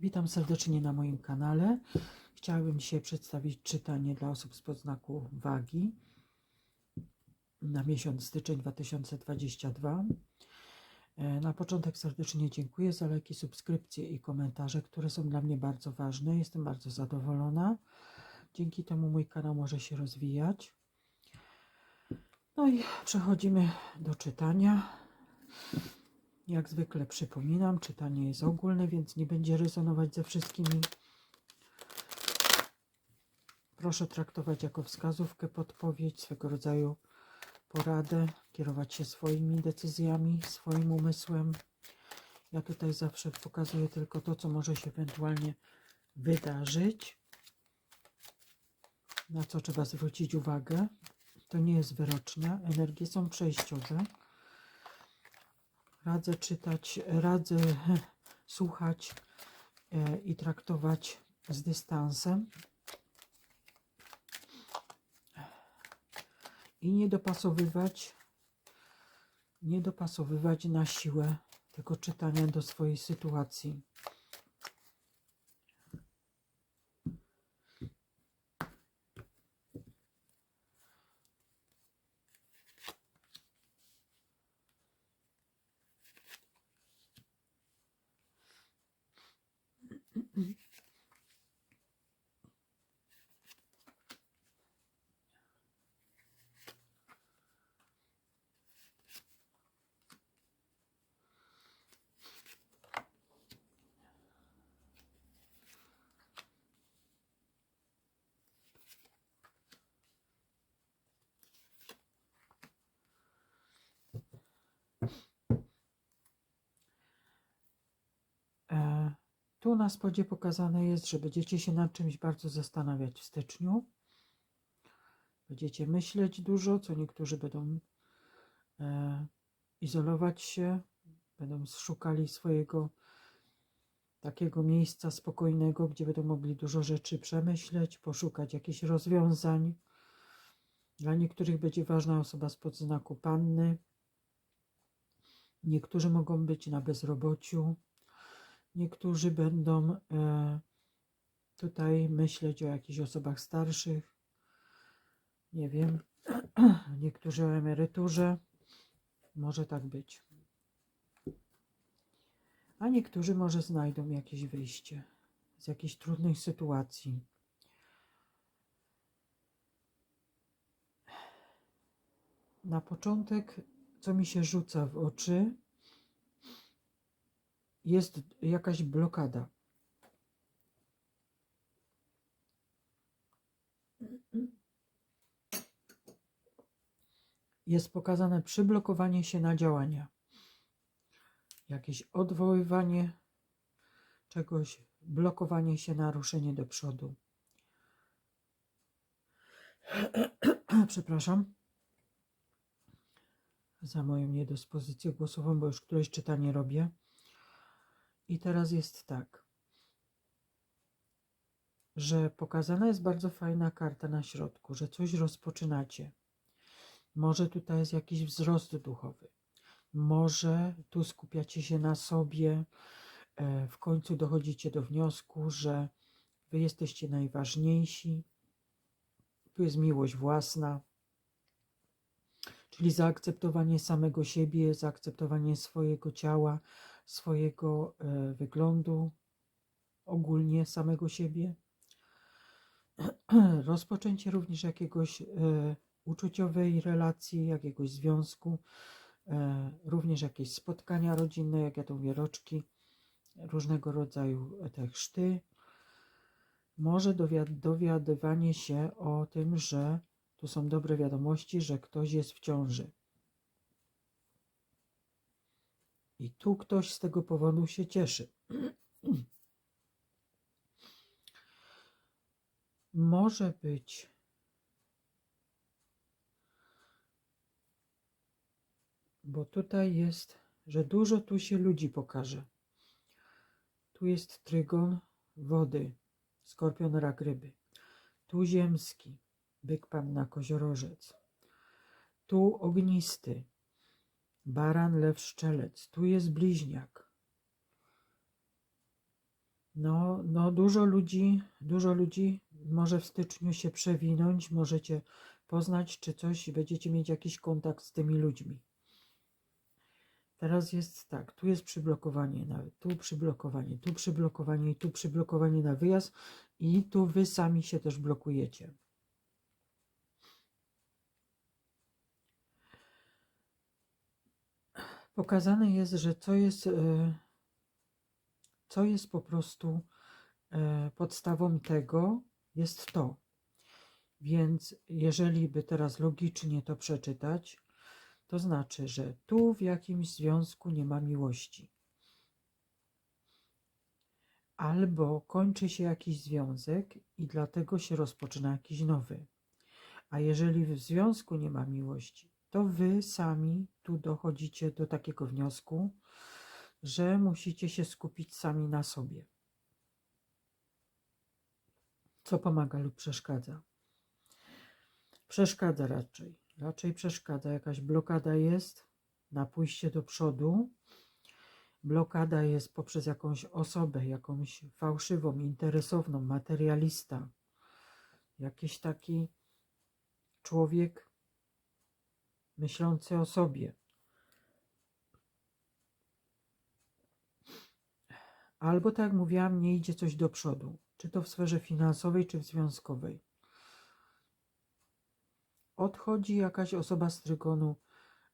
Witam serdecznie na moim kanale. Chciałabym dzisiaj przedstawić czytanie dla osób z podznaku wagi na miesiąc styczeń 2022. E, Na początek serdecznie dziękuję za lajki, subskrypcje i komentarze, które są dla mnie bardzo ważne. Jestem bardzo zadowolona. Dzięki temu mój kanał może się rozwijać. No i przechodzimy do czytania. Jak zwykle przypominam, czytanie jest ogólne, więc nie będzie rezonować ze wszystkimi. Proszę traktować jako wskazówkę, podpowiedź, swego rodzaju poradę, kierować się swoimi decyzjami, swoim umysłem. Ja tutaj zawsze pokazuję tylko to, co może się ewentualnie wydarzyć, na co trzeba zwrócić uwagę. To nie jest wyrocznia, energie są przejściowe. Radzę czytać, radzę słuchać e, i traktować z dystansem. I nie dopasowywać, nie dopasowywać na siłę tego czytania do swojej sytuacji. E, Tu na spodzie pokazane jest, że będziecie się nad czymś bardzo zastanawiać w styczniu. Będziecie myśleć dużo, co niektórzy będą e, izolować się, będą szukali swojego takiego miejsca spokojnego, gdzie będą mogli dużo rzeczy przemyśleć, poszukać jakichś rozwiązań. Dla niektórych będzie ważna osoba z podznaku panny. Niektórzy mogą być na bezrobociu. Niektórzy będą e, tutaj myśleć o jakichś osobach starszych. Nie wiem. Niektórzy o emeryturze. Może tak być. A niektórzy może znajdą jakieś wyjście z jakiejś trudnej sytuacji. Na początek, co mi się rzuca w oczy, jest jakaś blokada. Jest pokazane przyblokowanie się na działania. Jakieś odwoływanie czegoś, blokowanie się na ruszenie do przodu. Przepraszam za moją niedyspozycję głosową, bo już któreś czytanie robię. I teraz jest tak, że pokazana jest bardzo fajna karta na środku, że coś rozpoczynacie. Może tutaj jest jakiś wzrost duchowy. Może tu skupiacie się na sobie, e, w końcu dochodzicie do wniosku, że wy jesteście najważniejsi. Tu jest miłość własna, czyli zaakceptowanie samego siebie, zaakceptowanie swojego ciała, swojego e, wyglądu, ogólnie samego siebie. Rozpoczęcie również jakiegoś e, uczuciowej relacji, jakiegoś związku, e, również jakieś spotkania rodzinne, jak ja to mówię, roczki, różnego rodzaju te chrzty. Może dowiad- dowiadywanie się o tym, że tu są dobre wiadomości, że ktoś jest w ciąży. I tu ktoś z tego powodu się cieszy. Może być bo tutaj jest, że dużo tu się ludzi pokaże. Tu jest trygon wody, skorpion rak ryby. Tu ziemski, byk panna koziorożec. Tu ognisty, baran lew szczelec. Tu jest bliźniak. No, no dużo ludzi, dużo ludzi może w styczniu się przewinąć, możecie poznać czy coś, będziecie mieć jakiś kontakt z tymi ludźmi. Teraz jest tak, tu jest przyblokowanie, tu przyblokowanie, tu przyblokowanie i tu przyblokowanie na wyjazd i tu wy sami się też blokujecie. Pokazane jest, że co jest, e, co jest po prostu e, podstawą tego, jest to. Więc jeżeli by teraz logicznie to przeczytać, to znaczy, że tu w jakimś związku nie ma miłości. Albo kończy się jakiś związek i dlatego się rozpoczyna jakiś nowy. A jeżeli w związku nie ma miłości, to wy sami tu dochodzicie do takiego wniosku, że musicie się skupić sami na sobie. Co pomaga lub przeszkadza? Przeszkadza raczej. Raczej przeszkadza. Jakaś blokada jest na pójście do przodu. Blokada jest poprzez jakąś osobę, jakąś fałszywą, interesowną, materialista. Jakiś taki człowiek myślący o sobie. Albo tak jak mówiłam, nie idzie coś do przodu, czy to w sferze finansowej, czy w związkowej. Odchodzi jakaś osoba z trygonu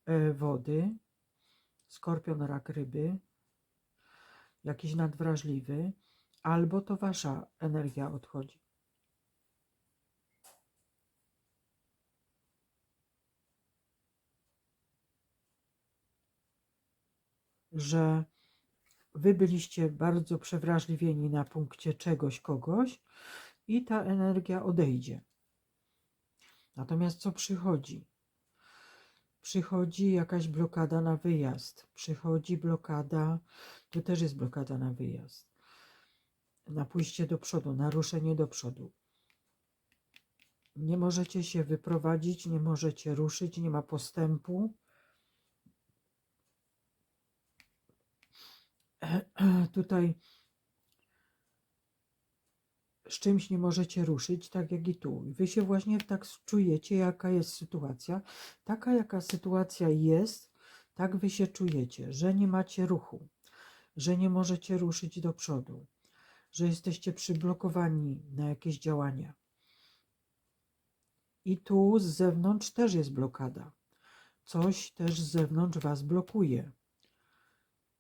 e, wody, skorpion, rak, ryby, jakiś nadwrażliwy, albo to wasza energia odchodzi. Że wy byliście bardzo przewrażliwieni na punkcie czegoś, kogoś i ta energia odejdzie. Natomiast co przychodzi? Przychodzi jakaś blokada na wyjazd, przychodzi blokada, tu też jest blokada na wyjazd, na pójście do przodu, naruszenie do przodu. Nie możecie się wyprowadzić, nie możecie ruszyć, nie ma postępu. Tutaj z czymś nie możecie ruszyć, tak jak i tu. Wy się właśnie tak czujecie, jaka jest sytuacja. Taka, jaka sytuacja jest, tak wy się czujecie, że nie macie ruchu, że nie możecie ruszyć do przodu, że jesteście przyblokowani na jakieś działania. I tu z zewnątrz też jest blokada. Coś też z zewnątrz was blokuje.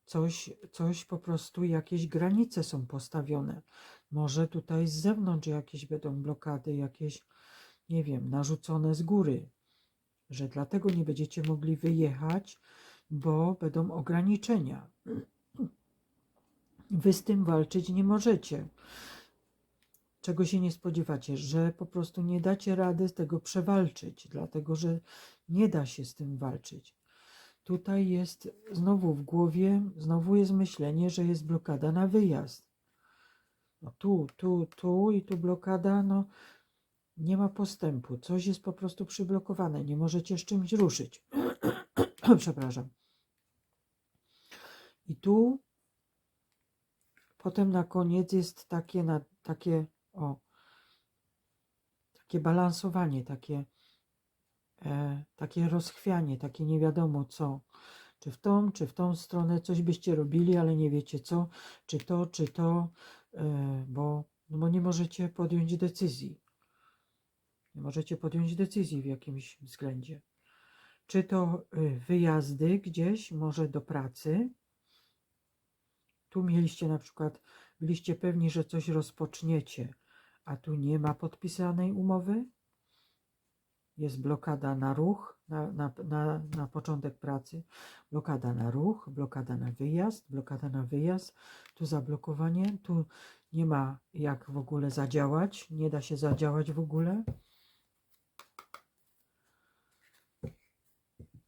Coś, coś po prostu, jakieś granice są postawione. Może tutaj z zewnątrz jakieś będą blokady, jakieś, nie wiem, narzucone z góry, że dlatego nie będziecie mogli wyjechać, bo będą ograniczenia. Wy z tym walczyć nie możecie. Czego się nie spodziewacie, że po prostu nie dacie rady z tego przewalczyć, dlatego że nie da się z tym walczyć. Tutaj jest znowu w głowie, znowu jest myślenie, że jest blokada na wyjazd. No tu, tu, tu i tu blokada, no nie ma postępu. Coś jest po prostu przyblokowane. Nie możecie z czymś ruszyć. Przepraszam. I tu potem na koniec jest takie, na, takie, o, takie balansowanie, takie, takie rozchwianie, takie nie wiadomo co. Czy w tą, czy w tą stronę coś byście robili, ale nie wiecie co, czy to, czy to, e, bo, no bo nie możecie podjąć decyzji. Nie możecie podjąć decyzji w jakimś względzie. Czy to e, wyjazdy gdzieś, może do pracy. Tu mieliście na przykład, byliście pewni, że coś rozpoczniecie, a tu nie ma podpisanej umowy. Jest blokada na ruch, na, na, na, na początek pracy, blokada na ruch, blokada na wyjazd, blokada na wyjazd, tu zablokowanie, tu nie ma jak w ogóle zadziałać, nie da się zadziałać w ogóle.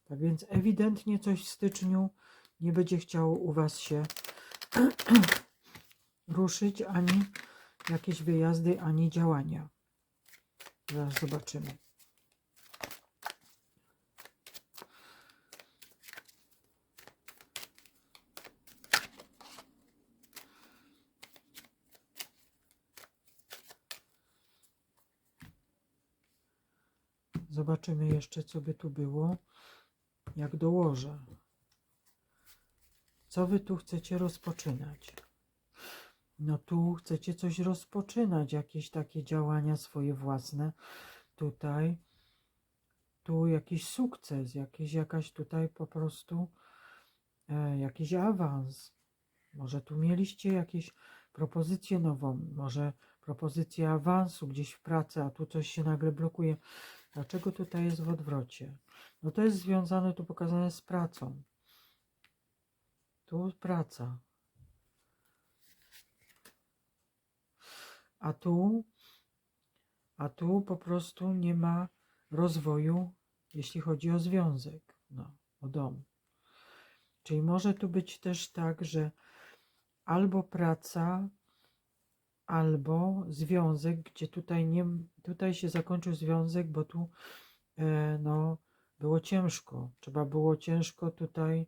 Tak więc ewidentnie coś w styczniu nie będzie chciało u Was się ruszyć, ani jakieś wyjazdy, ani działania. Zaraz zobaczymy. Zobaczymy jeszcze, co by tu było, jak dołożę. Co wy tu chcecie rozpoczynać? No tu chcecie coś rozpoczynać, jakieś takie działania swoje własne. Tutaj, tu jakiś sukces, jakiś, jakaś tutaj po prostu e, jakiś awans. Może tu mieliście jakieś propozycję nową, może propozycję awansu gdzieś w pracy, a tu coś się nagle blokuje. Dlaczego tutaj jest w odwrocie? No to jest związane, tu pokazane z pracą. Tu praca. A tu, a tu po prostu nie ma rozwoju, jeśli chodzi o związek, no, o dom. Czyli może tu być też tak, że albo praca, albo związek, gdzie tutaj nie, tutaj się zakończył związek, bo tu e, no, było ciężko. Trzeba było ciężko tutaj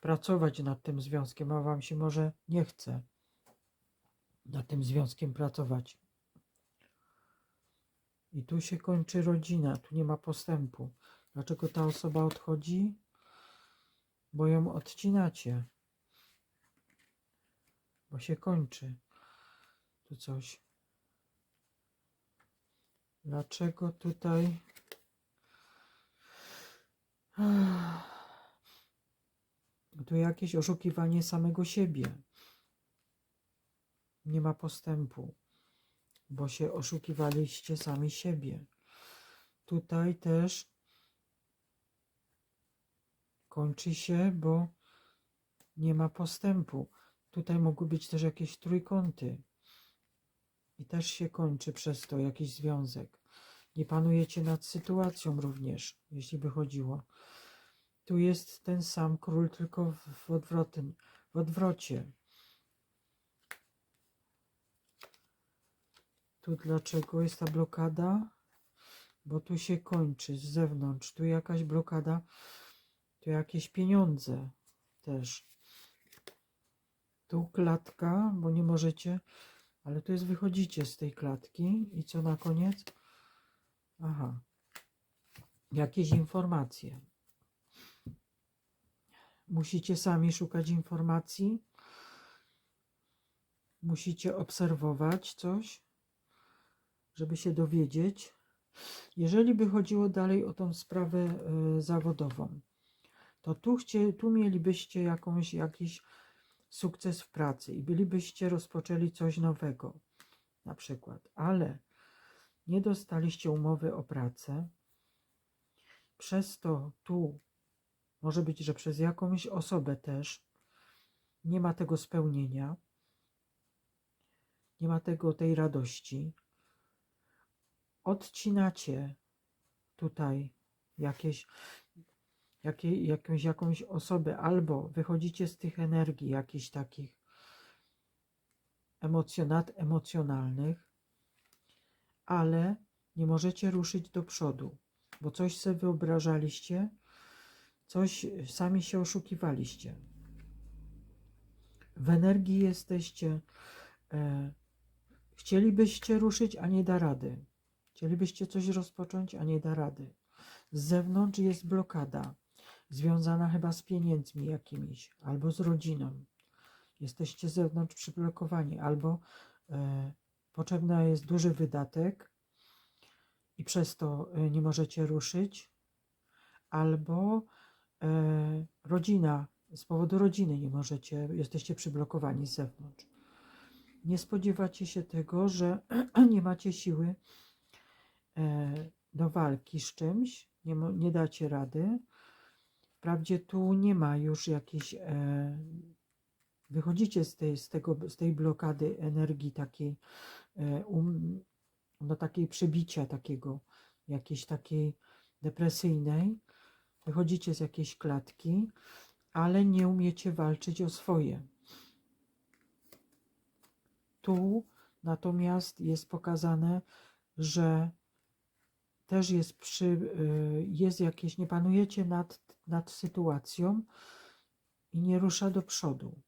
pracować nad tym związkiem, a wam się może nie chce nad tym związkiem pracować. I tu się kończy rodzina, tu nie ma postępu. Dlaczego ta osoba odchodzi? Bo ją odcinacie. Bo się kończy. Tu coś. Dlaczego tutaj. Tu jakieś oszukiwanie samego siebie. Nie ma postępu, bo się oszukiwaliście sami siebie. Tutaj też kończy się, bo nie ma postępu. Tutaj mogły być też jakieś trójkąty. I też się kończy przez to jakiś związek. Nie panujecie nad sytuacją również, jeśli by chodziło. Tu jest ten sam król, tylko w, odwrotnym, w odwrocie. Tu dlaczego jest ta blokada? Bo tu się kończy z zewnątrz. Tu jakaś blokada, tu jakieś pieniądze też. Tu klatka, bo nie możecie, ale tu jest wychodzicie z tej klatki i co na koniec? Aha, jakieś informacje. Musicie sami szukać informacji. Musicie obserwować coś, żeby się dowiedzieć. Jeżeli by chodziło dalej o tą sprawę y, zawodową, to tu, chcie, tu mielibyście jakąś, jakiś sukces w pracy i bylibyście rozpoczęli coś nowego, na przykład, ale nie dostaliście umowy o pracę, przez to tu może być, że przez jakąś osobę też nie ma tego spełnienia, nie ma tego tej radości. Odcinacie tutaj jakieś, jakie, jakąś, jakąś osobę, albo wychodzicie z tych energii jakichś takich emocjonat, emocjonalnych, ale nie możecie ruszyć do przodu, bo coś sobie wyobrażaliście, Coś sami się oszukiwaliście. W energii jesteście. E, chcielibyście ruszyć, a nie da rady. Chcielibyście coś rozpocząć, a nie da rady. Z zewnątrz jest blokada, związana chyba z pieniędzmi jakimiś, albo z rodziną. Jesteście z zewnątrz przyblokowani, albo e, potrzebny jest duży wydatek i przez to e, nie możecie ruszyć, albo E, rodzina, z powodu rodziny nie możecie, jesteście przyblokowani z zewnątrz. Nie spodziewacie się tego, że nie macie siły e, do walki z czymś, nie, nie dacie rady. Wprawdzie tu nie ma już jakiejś, e, wychodzicie z tej, z, tego, z tej blokady energii takiej, um, no takiej przebicia takiego, jakiejś takiej depresyjnej, wychodzicie z jakiejś klatki, ale nie umiecie walczyć o swoje. Tu natomiast jest pokazane, że też jest, przy, y, jest jakieś, nie panujecie nad, nad sytuacją i nie rusza do przodu.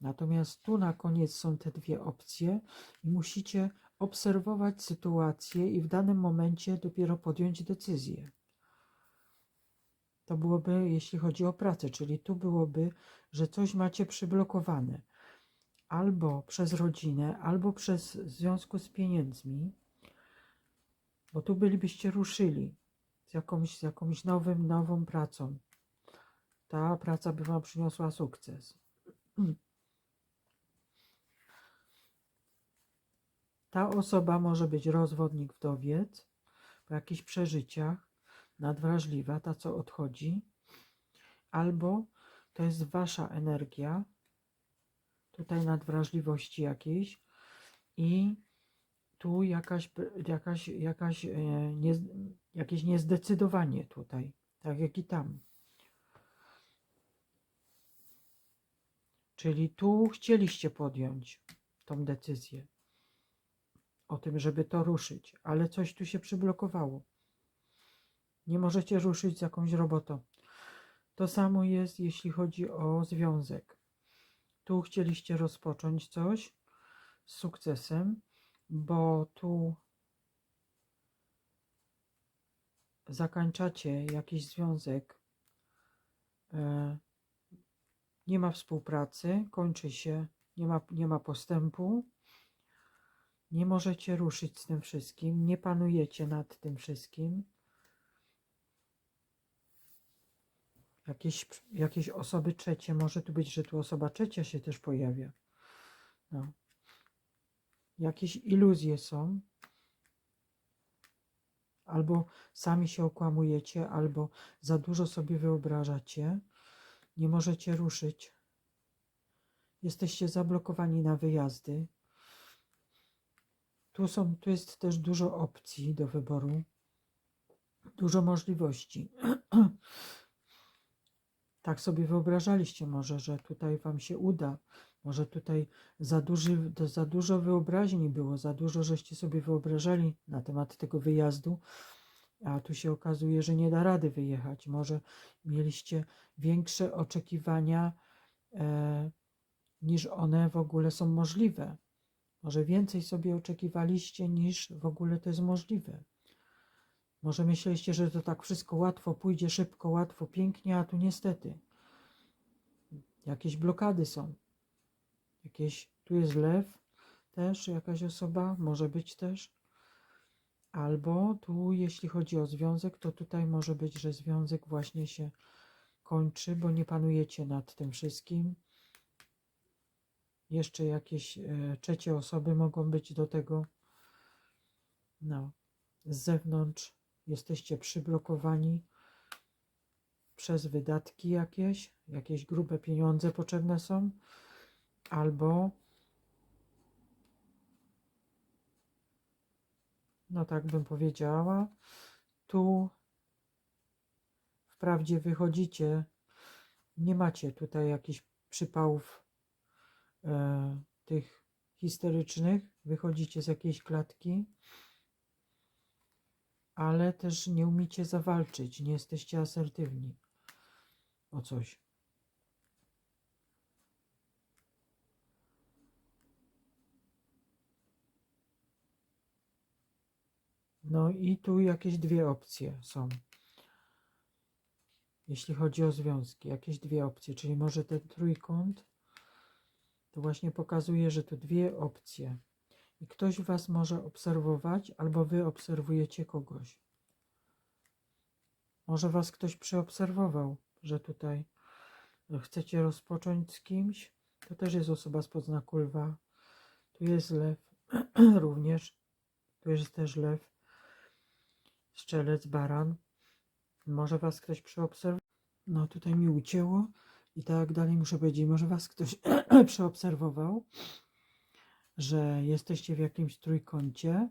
Natomiast tu na koniec są te dwie opcje i musicie obserwować sytuację i w danym momencie dopiero podjąć decyzję. To byłoby, jeśli chodzi o pracę, czyli tu byłoby, że coś macie przyblokowane albo przez rodzinę, albo przez związku z pieniędzmi, bo tu bylibyście ruszyli z jakąś, z jakąś nowym, nową pracą. Ta praca by wam przyniosła sukces. Ta osoba może być rozwodnik, wdowiec, po jakichś przeżyciach, nadwrażliwa, ta co odchodzi, albo to jest wasza energia, tutaj nadwrażliwości jakiejś i tu jakaś, jakaś, jakaś, e, nie, jakieś niezdecydowanie tutaj, tak jak i tam. Czyli tu chcieliście podjąć tą decyzję o tym, żeby to ruszyć, ale coś tu się przyblokowało. Nie możecie ruszyć z jakąś robotą. To samo jest, jeśli chodzi o związek. Tu chcieliście rozpocząć coś z sukcesem, bo tu zakończacie jakiś związek, e, nie ma współpracy, kończy się, nie ma, nie ma postępu, nie możecie ruszyć z tym wszystkim, nie panujecie nad tym wszystkim. Jakieś, jakieś osoby trzecie, może tu być, że tu osoba trzecia się też pojawia. No. Jakieś iluzje są. Albo sami się okłamujecie, albo za dużo sobie wyobrażacie. Nie możecie ruszyć. Jesteście zablokowani na wyjazdy. Tu, są, tu jest też dużo opcji do wyboru, dużo możliwości. tak sobie wyobrażaliście może, że tutaj Wam się uda. Może tutaj za, duży, za dużo wyobraźni było, za dużo żeście sobie wyobrażali na temat tego wyjazdu, a tu się okazuje, że nie da rady wyjechać. Może mieliście większe oczekiwania e, niż one w ogóle są możliwe. Może więcej sobie oczekiwaliście niż w ogóle to jest możliwe. Może myśleliście, że to tak wszystko łatwo pójdzie, szybko, łatwo, pięknie, a tu niestety jakieś blokady są. Jakieś, tu jest lew też, jakaś osoba, może być też. Albo tu, jeśli chodzi o związek, to tutaj może być, że związek właśnie się kończy, bo nie panujecie nad tym wszystkim. Jeszcze jakieś e, trzecie osoby mogą być do tego. No, z zewnątrz jesteście przyblokowani przez wydatki jakieś, jakieś grube pieniądze potrzebne są, albo no tak bym powiedziała, tu wprawdzie wychodzicie, nie macie tutaj jakichś przypałów e, tych histerycznych, wychodzicie z jakiejś klatki, ale też nie umiecie zawalczyć, nie jesteście asertywni o coś. No i tu jakieś dwie opcje są. Jeśli chodzi o związki, jakieś dwie opcje, czyli może ten trójkąt, to właśnie pokazuje, że tu dwie opcje. I ktoś was może obserwować, albo wy obserwujecie kogoś. Może was ktoś przeobserwował, że tutaj chcecie rozpocząć z kimś. To też jest osoba z podznaku lwa. Tu jest lew również. Tu jest też lew. Strzelec, baran. Może was ktoś przeobserwował. No tutaj mi ucięło. I tak dalej muszę powiedzieć. Może was ktoś przeobserwował, że jesteście w jakimś trójkącie.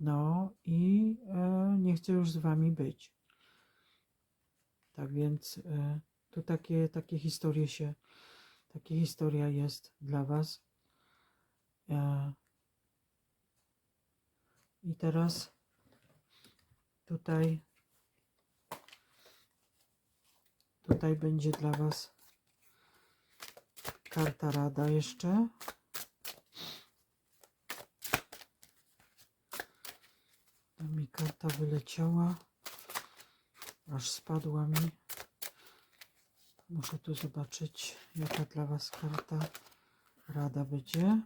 No i e, nie chcę już z wami być. Tak więc e, tu takie, takie historie się, takie historia jest dla Was. E, I teraz tutaj. Tutaj będzie dla Was karta rada jeszcze. To mi karta wyleciała. Aż spadła mi. Muszę tu zobaczyć jaka dla Was karta rada będzie.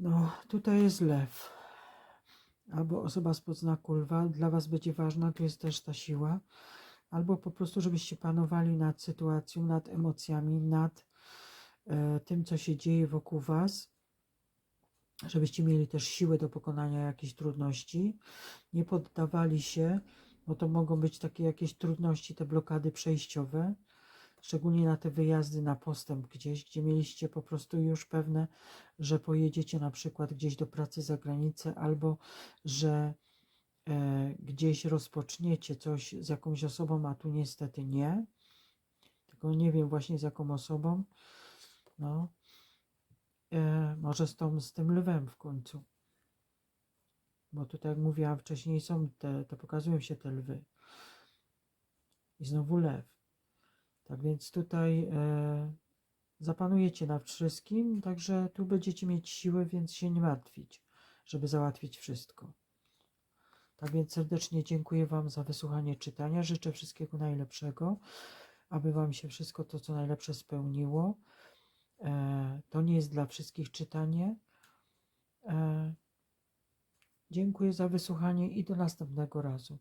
No, tutaj jest lew. Albo osoba z podznaku lwa dla Was będzie ważna, tu jest też ta siła. Albo po prostu, żebyście panowali nad sytuacją, nad emocjami, nad e, tym, co się dzieje wokół Was. Żebyście mieli też siłę do pokonania jakichś trudności. Nie poddawali się, bo to mogą być takie jakieś trudności, te blokady przejściowe. Szczególnie na te wyjazdy na postęp gdzieś, gdzie mieliście po prostu już pewne, że pojedziecie na przykład gdzieś do pracy za granicę, albo że e, gdzieś rozpoczniecie coś z jakąś osobą, a tu niestety nie. Tylko nie wiem właśnie z jaką osobą. No. E, może z, tą, z tym lwem w końcu. Bo tutaj, jak mówiłam wcześniej, są te, te pokazują się te lwy. I znowu lew. Tak więc tutaj e, zapanujecie nad wszystkim, także tu będziecie mieć siłę, więc się nie martwić, żeby załatwić wszystko. Tak więc serdecznie dziękuję Wam za wysłuchanie czytania. Życzę wszystkiego najlepszego, aby Wam się wszystko to, co najlepsze spełniło. E, to nie jest dla wszystkich czytanie. E, dziękuję za wysłuchanie i do następnego razu.